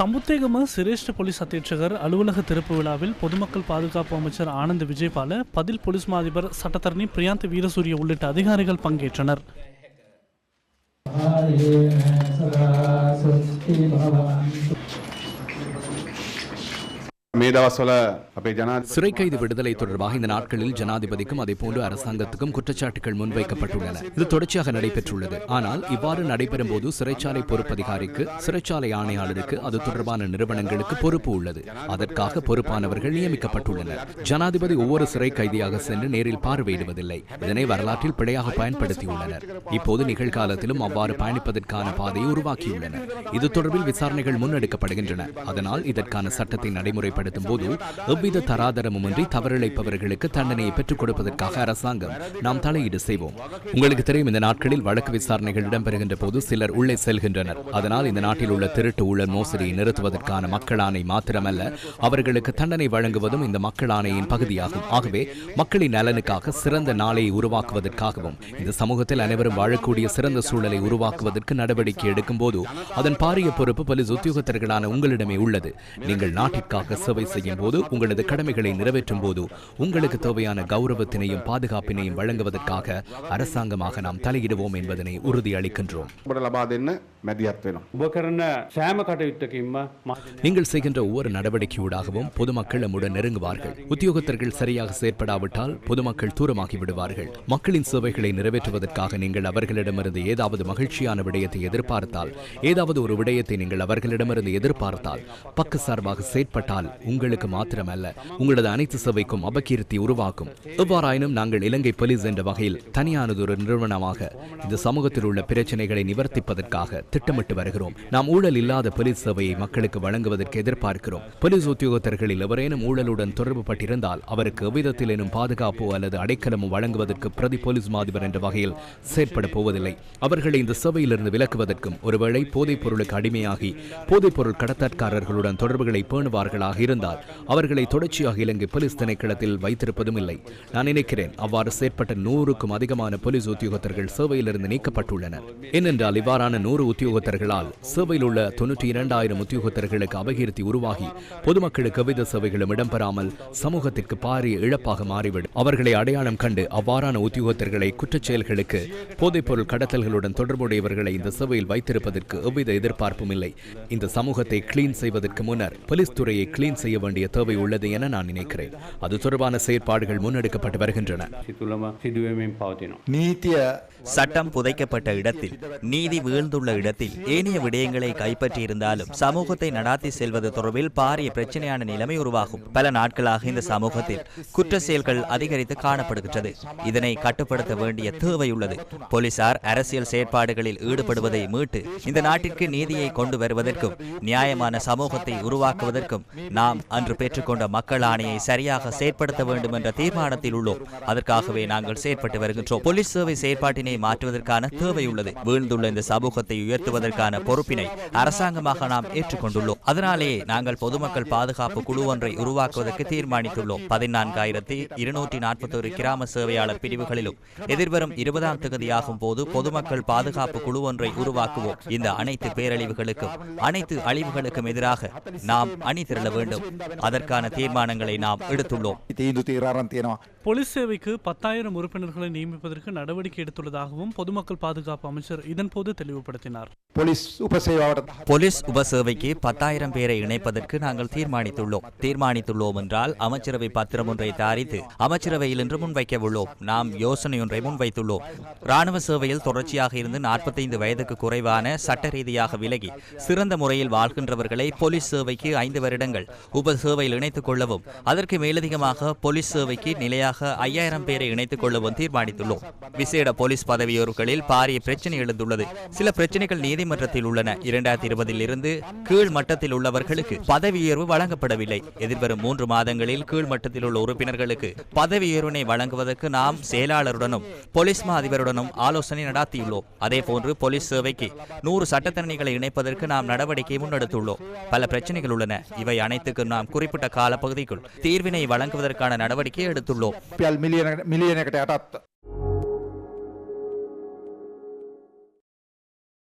தம்புத்தேகம சிரேஷ்ட போலீஸ் அத்தியட்சகர் அலுவலக திறப்பு விழாவில் பொதுமக்கள் பாதுகாப்பு அமைச்சர் ஆனந்த் விஜயபால பதில் போலீஸ் மாதிபர் சட்டத்தரணி பிரியாந்த் வீரசூரிய உள்ளிட்ட அதிகாரிகள் பங்கேற்றனர். சிறை கைது விடுதலை தொடர்பாக இந்த நாட்களில் ஜனாதிபதிக்கும் அதேபோன்று அரசாங்கத்துக்கும் குற்றச்சாட்டுகள் முன்வைக்கப்பட்டுள்ளன. இது தொடர்ச்சியாக நடைபெற்றுள்ளது. ஆனால் இவ்வாறு நடைபெறும் போது சிறைச்சாலை பொறுப்பதிகாரிக்கு சிறைச்சாலை ஆணையாளருக்கு அது தொடர்பான நிறுவனங்களுக்கு பொறுப்பு உள்ளது. அதற்காக பொறுப்பானவர்கள் நியமிக்கப்பட்டுள்ளனர். ஜனாதிபதி ஒவ்வொரு சிறை கைதியாக சென்று நேரில் பார்வையிடுவதில்லை. இதனை வரலாற்றில் பிழையாக பயன்படுத்தியுள்ளனர். இப்போது நிகழ்காலத்திலும் அவ்வாறு பயணிப்பதற்கான பாதையை உருவாக்கியுள்ளனர். இது தொடர்பில் விசாரணைகள் முன்னெடுக்கப்படுகின்றன. அதனால் இதற்கான சட்டத்தை நடைமுறைப்படுத்தும் போது எவ்வித தராதரமுமின்றி தவறிழைப்பவர்களுக்கு தண்டனையை பெற்றுக் கொடுப்பதற்காக அரசாங்கம் நாம் தலையீடு செய்வோம். உங்களுக்கு தெரியும் இந்த நாட்களில் வழக்கு விசாரணைகள் இடம்பெறுகின்ற போது சிலர் உள்ளே செல்கின்றனர். அதனால் இந்த நாட்டில் உள்ள திருட்டு ஊழல் மோசடியை நிறுத்துவதற்கான மக்கள் மாத்திரமல்ல அவர்களுக்கு தண்டனை வழங்குவதும் இந்த மக்கள் பகுதியாகும். ஆகவே மக்களின் நலனுக்காக சிறந்த நாளையை உருவாக்குவதற்காகவும் இந்த சமூகத்தில் அனைவரும் வாழக்கூடிய சிறந்த சூழலை உருவாக்குவதற்கு நடவடிக்கை எடுக்கும் போது அதன் பாரிய பொறுப்பு போலீஸ் உத்தியோகத்தர்களான உங்களிடமே உள்ளது. நீங்கள் நாட்டிற்காக சேவை சேவை செய்யும் போது உங்களது கடமைகளை நிறைவேற்றும் போது உங்களுக்கு தேவையான கௌரவத்தினையும் பாதுகாப்பினையும் வழங்குவதற்காக அரசாங்கமாக நாம் தலையிடுவோம் என்பதனை உறுதியளிக்கின்றோம். நீங்கள் செய்கின்ற ஒவ்வொரு நடவடிக்கையூடாகவும் பொதுமக்கள் நம்முடன் நெருங்குவார்கள். உத்தியோகத்தர்கள் சரியாக செயற்படாவிட்டால் பொதுமக்கள் தூரமாகி விடுவார்கள். மக்களின் சேவைகளை நிறைவேற்றுவதற்காக நீங்கள் அவர்களிடமிருந்து ஏதாவது மகிழ்ச்சியான விடயத்தை எதிர்பார்த்தால் ஏதாவது ஒரு விடயத்தை நீங்கள் அவர்களிடமிருந்து எதிர்பார்த்தால் பக்க சார்பாக செயற்பட்டால் உங்களுக்கு மாத்திரமல்ல உங்களது அனைத்து சபைக்கும் அபகீர்த்தி உருவாக்கும். எவ்வாறாயினும் நாங்கள் இலங்கை போலீஸ் என்ற வகையில் தனியானதொரு நிறுவனமாக இந்த சமூகத்தில் உள்ள பிரச்சனைகளை நிவர்த்திப்பதற்காக திட்டமிட்டு வருகிறோம். நாம் ஊழல் இல்லாத போலீஸ் சேவையை மக்களுக்கு வழங்குவதற்கு எதிர்பார்க்கிறோம். போலீஸ் உத்தியோகத்தர்களில் எவரேனும் ஊழலுடன் தொடர்பு பட்டிருந்தால் அவருக்கு எவ்விதத்திலேனும் பாதுகாப்பு அல்லது அடைக்கலமும் வழங்குவதற்கு பிரதி போலீஸ் மாதிபர் என்ற வகையில் செயற்பட போவதில்லை. அவர்களை இந்த சபையிலிருந்து விலக்குவதற்கும் ஒருவேளை போதைப் பொருளுக்கு அடிமையாகி போதைப் பொருள் கடத்தற்காரர்களுடன் தொடர்புகளை பேணுவார்களாக இருந்தால் அவர்களை தொடர்ச்சியாக இலங்கை போலீஸ் திணைக்களத்தில் வைத்திருப்பதும் இல்லை நான் நினைக்கிறேன் அவ்வாறு செயற்பட்ட நூறுக்கும் அதிகமான போலீஸ் உத்தியோகத்தர்கள் சேவையிலிருந்து நீக்கப்பட்டுள்ளனர். ஏனென்றால் இவ்வாறான நூறு உத்தியோகத்தர்களால் சேவையில் உள்ள தொன்னூற்றி இரண்டாயிரம் உத்தியோகத்தர்களுக்கு அபகீர்த்தி உருவாகி பொதுமக்களுக்கு எவ்வித சேவைகளும் இடம்பெறாமல் சமூகத்திற்கு பாரிய இழப்பாக மாறிவிடும். அவர்களை அடையாளம் கண்டு அவ்வாறான உத்தியோகத்தர்களை குற்றச் செயல்களுக்கு போதைப்பொருள் கடத்தல்களுடன் தொடர்புடையவர்களை இந்த சேவையில் வைத்திருப்பதற்கு எவ்வித எதிர்பார்ப்பும் இல்லை. இந்த சமூகத்தை கிளீன் செய்வதற்கு முன்னர் போலீஸ் துறையை கிளீன் செய்ய வேண்டிய தேவை உள்ளது என நான் நினைக்கிறேன். அது தொடர்பான செயற்பாடுகள் முன்னெடுக்கப்பட்டு வருகின்றன. சட்டம் புதைக்கப்பட்ட இடத்தில் நீதி வீழ்ந்துள்ள இடத்தில் ஏனைய விடயங்களை கைப்பற்றியிருந்தாலும் சமூகத்தை நடாத்தி செல்வது தொடர்பில் பாரிய பிரச்சனையான நிலைமை உருவாகும். பல நாட்களாக இந்த சமூகத்தில் குற்ற செயல்கள் அதிகரித்து காணப்படுகின்றது. இதனை கட்டுப்படுத்த வேண்டிய தேவை உள்ளது. போலீசார் அரசியல் செயற்பாடுகளில் ஈடுபடுவதை மீட்டு இந்த நாட்டிற்கு நீதியை கொண்டு வருவதற்கும் நியாயமான சமூகத்தை உருவாக்குவதற்கும் நாம் நாம் அன்று பெற்றுக்கொண்ட மக்கள் ஆணையை சரியாக செயற்படுத்த வேண்டும் என்ற தீர்மானத்தில் உள்ளோம். அதற்காகவே நாங்கள் செயற்பட்டு வருகின்றோம். போலீஸ் சேவை செயற்பாட்டினை மாற்றுவதற்கான தேவை உள்ளது. வீழ்ந்துள்ள இந்த சமூகத்தை உயர்த்துவதற்கான பொறுப்பினை அரசாங்கமாக நாம் ஏற்றுக்கொண்டுள்ளோம். அதனாலேயே நாங்கள் பொதுமக்கள் பாதுகாப்பு குழு ஒன்றை உருவாக்குவதற்கு தீர்மானித்துள்ளோம். பதினான்காயிரத்தி இருநூற்றி நாற்பத்தோரு கிராம சேவையாளர் பிரிவுகளிலும் எதிர்வரும் இருபதாம் தேதியாகும் போது பொதுமக்கள் பாதுகாப்பு குழு ஒன்றை உருவாக்குவோம். இந்த அனைத்து பேரழிவுகளுக்கும் அனைத்து அழிவுகளுக்கும் எதிராக நாம் அணி திரள வேண்டும். அதற்கான தீர்மானங்களை நாம் எடுத்துள்ளோம். போலீஸ் சேவைக்கு பத்தாயிரம் உறுப்பினர்களை நியமிப்பதற்கு நடவடிக்கை எடுத்துள்ளதாகவும் பொதுமக்கள் பாதுகாப்பு அமைச்சர் இதன்போது தெளிவுபடுத்தினார். போலீஸ் உபசேவைக்கு பத்தாயிரம் பேரை இணைப்பதற்கு நாங்கள் தீர்மானித்துள்ளோம். தீர்மானித்துள்ளோம் என்றால் அமைச்சரவை பத்திரம் ஒன்றை தயாரித்து அமைச்சரவையில் இன்று முன்வைக்க உள்ளோம். நாம் யோசனை ஒன்றை முன்வைத்துள்ளோம். ராணுவ சேவையில் தொடர்ச்சியாக இருந்து நாற்பத்தைந்து வயதுக்கு குறைவான சட்ட ரீதியாக விலகி சிறந்த முறையில் வாழ்கின்றவர்களை போலீஸ் சேவைக்கு ஐந்து வருடங்கள் உப சேவையில் இணைத்துக் கொள்ளவும் அதற்கு மேலதிகமாக போலீஸ் சேவைக்கு நிலையாக ஐயாயிரம் பேரை இணைத்துக் கொள்ளவும் தீர்மானித்துள்ளோம். விசேட போலீஸ் பதவியோர்களில் பாரிய பிரச்சனை எழுந்துள்ளது. சில பிரச்சனைகள் நீதிமன்றத்தில் உள்ளன. இரண்டாயிரத்தி இருபதில் இருந்து கீழ் மட்டத்தில் உள்ளவர்களுக்கு பதவி உயர்வு வழங்கப்படவில்லை. எதிர்வரும் மூன்று மாதங்களில் கீழ் மட்டத்தில் உள்ள உறுப்பினர்களுக்கு பதவி உயர்வினை வழங்குவதற்கு நாம் செயலாளருடனும் போலீஸ் மா அதிபருடனும் ஆலோசனை நடாத்தியுள்ளோம். அதே போன்று போலீஸ் சேவைக்கு நூறு சட்டத்தரணிகளை இணைப்பதற்கு நாம் நடவடிக்கை முன்னெடுத்துள்ளோம். பல பிரச்சனைகள் உள்ளன. இவை அனைத்துக்கும் நாம் குறிப்பிட்ட காலப்பகுதிக்குள் தீர்வினை வழங்குவதற்கான நடவடிக்கை எடுத்துள்ளோம்.